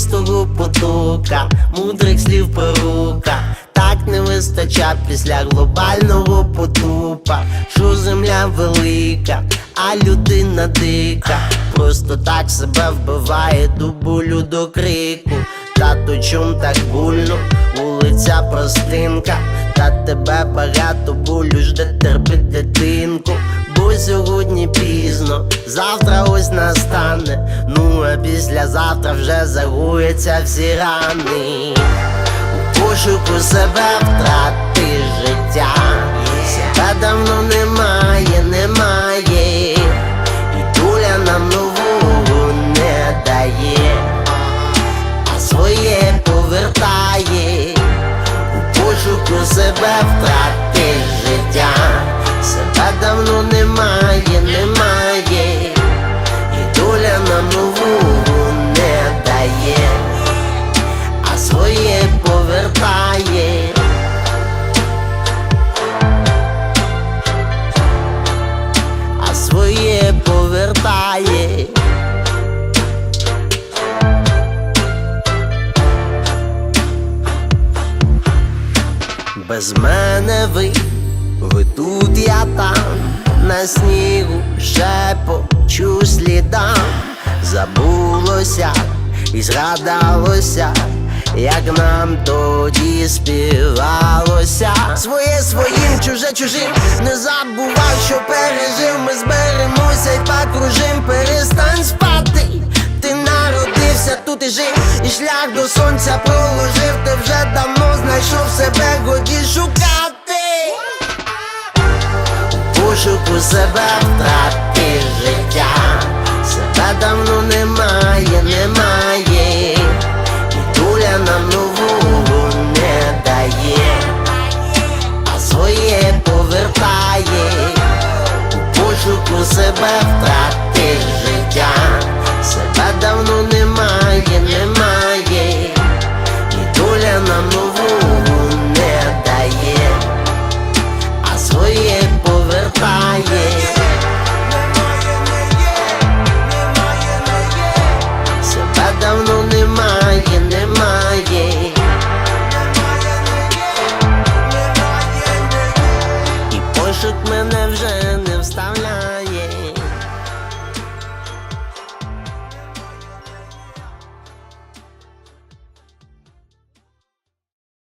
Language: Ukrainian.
чистого потока, мудрих слів порука. Так не вистача після глобального потупа, що земля велика, а людина дика. Просто так себе вбиває до болю до крику. Тато чом так больно, вулиця простинка, та тебе багато болю жде терпить сьогодні пізно, завтра ось настане. Ну а післязавтра вже загуються всі рани. У пошуку себе втрати повертає. Без мене ви, ви тут, я там, на снігу ще почу слідам, забулося і згадалося, як нам тоді співалося. Своє своїм, чуже чужим, не забувай, що пережив, ми зберемося і покружим, перестань спати. Ти народився тут і жив, і шлях до сонця проложив, ти вже давно знайшов себе, годі шукати. Пошуку себе втрати